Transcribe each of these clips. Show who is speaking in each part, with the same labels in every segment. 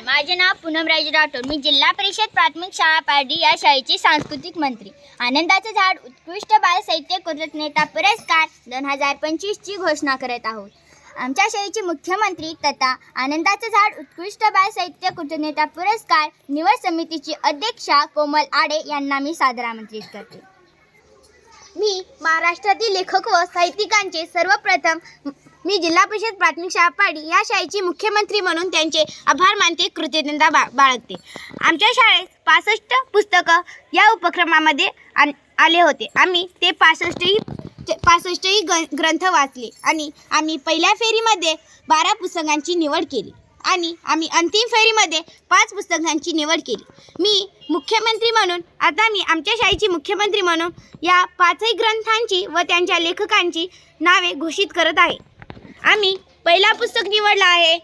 Speaker 1: नमस्कार माझे नाव पूनम राजे राठोड. मी जिल्हा परिषद प्राथमिक शाळा पारडी या शाळेची सांस्कृतिक मंत्री. आनंदाचं झाड उत्कृष्ट बाल साहित्य कृतज्ञता पुरस्कार दोन हजार पंचवीसची घोषणा करत आहोत. आमच्या शाळेचे मुख्यमंत्री तथा आनंदाचं झाड उत्कृष्ट बाल साहित्य कृतज्ञता पुरस्कार निवड समितीची अध्यक्षा कोमल आडे यांना मी सादर आमंत्रित करते. मी महाराष्ट्रातील लेखक व साहित्यिकांचे सर्वप्रथम मी जिल्हा परिषद प्राथमिक शाळा पाडी या शाळेची मुख्यमंत्री म्हणून त्यांचे आभार मानते कृतज्ञता बा बाळगते. आमच्या शाळेत पासष्ट पुस्तकं या उपक्रमामध्ये आण आले होते. आम्ही ते पासष्टही ते पासष्टही ग ग्रंथ वाचले आणि आम्ही पहिल्या फेरीमध्ये बारा पुस्तकांची निवड केली आणि आम्ही अंतिम फेरीमध्ये पाच पुस्तकांची निवड केली. मी मुख्यमंत्री म्हणून आता मी आमच्या शाळेची मुख्यमंत्री म्हणून या पाचही ग्रंथांची व त्यांच्या लेखकांची नावे घोषित करत आहे. आम्ही पहिला पुस्तक निवडला आहे.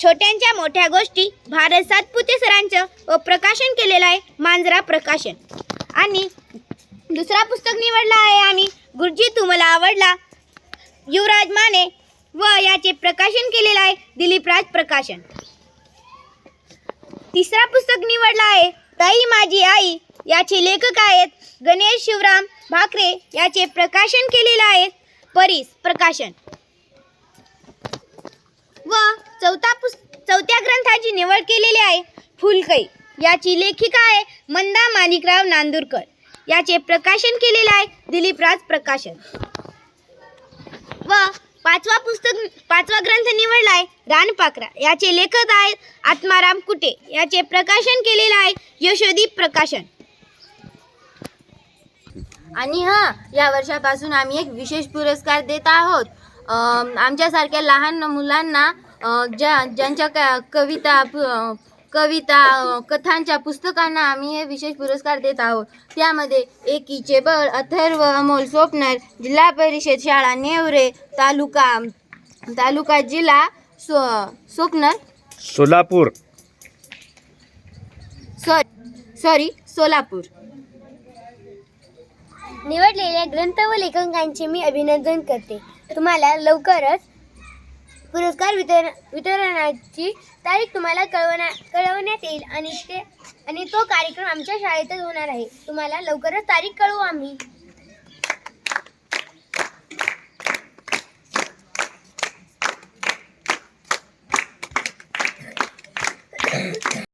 Speaker 1: छोट्यांच्या मोठ्या गोष्टी भारत सातपुते सरांचं व प्रकाशन केलेलं आहे मांजरा प्रकाशन. आणि दुसरा पुस्तक निवडला आहे आम्ही गुरुजी तुम्हाला आवडला. युवराज माने व याचे प्रकाशन केलेलं आहे दिलीप राज प्रकाशन. तिसरा पुस्तक निवडला आहे ताई माझी आई याचे लेखक आहेत गणेश शिवराम भाकरे याचे प्रकाशन केलेलं आहे. परीस प्रकाशन. व चौथा पुस चौथ्या ग्रंथाची निवड केलेली आहे फुलकई. याची लेखिका आहे मंदा माणिकराव नांदूरकर. याचे प्रकाशन केलेले आहे दिलीप राज प्रकाशन. व पाचवा पुस्तक पाचवा ग्रंथ निवडला आहे रानपाकरा याचे लेखक आहेत आत्माराम कुटे. याचे प्रकाशन केलेलं आहे यशोदीप प्रकाशन.
Speaker 2: आणि हां या वर्षापासून आम्ही एक विशेष पुरस्कार देत आहोत. आमच्यासारख्या लहान मुलांना ज्या ज्यांच्या क कविता कविता कथांच्या पुस्तकांना आम्ही हे विशेष पुरस्कार देत आहोत. त्यामध्ये एकीचे बळ अथर्व अमोल स्वप्नर जिल्हा परिषद शाळा नेवरे तालुका तालुका जिल्हा सो स्वप्नर
Speaker 3: सोलापूर.
Speaker 2: Sorry sorry Solapur.
Speaker 1: निवडलेल्या ग्रंथ व लेखकांचे मी अभिनंदन करते. तुम्हाला लवकरच पुरस्कार वितरण वितरणाची तारीख तुम्हाला कळवण्या कळवण्यात येईल आणि ते आणि तो कार्यक्रम आमच्या शाळेतच होणार आहे. तुम्हाला लवकरच तारीख कळवू आम्ही.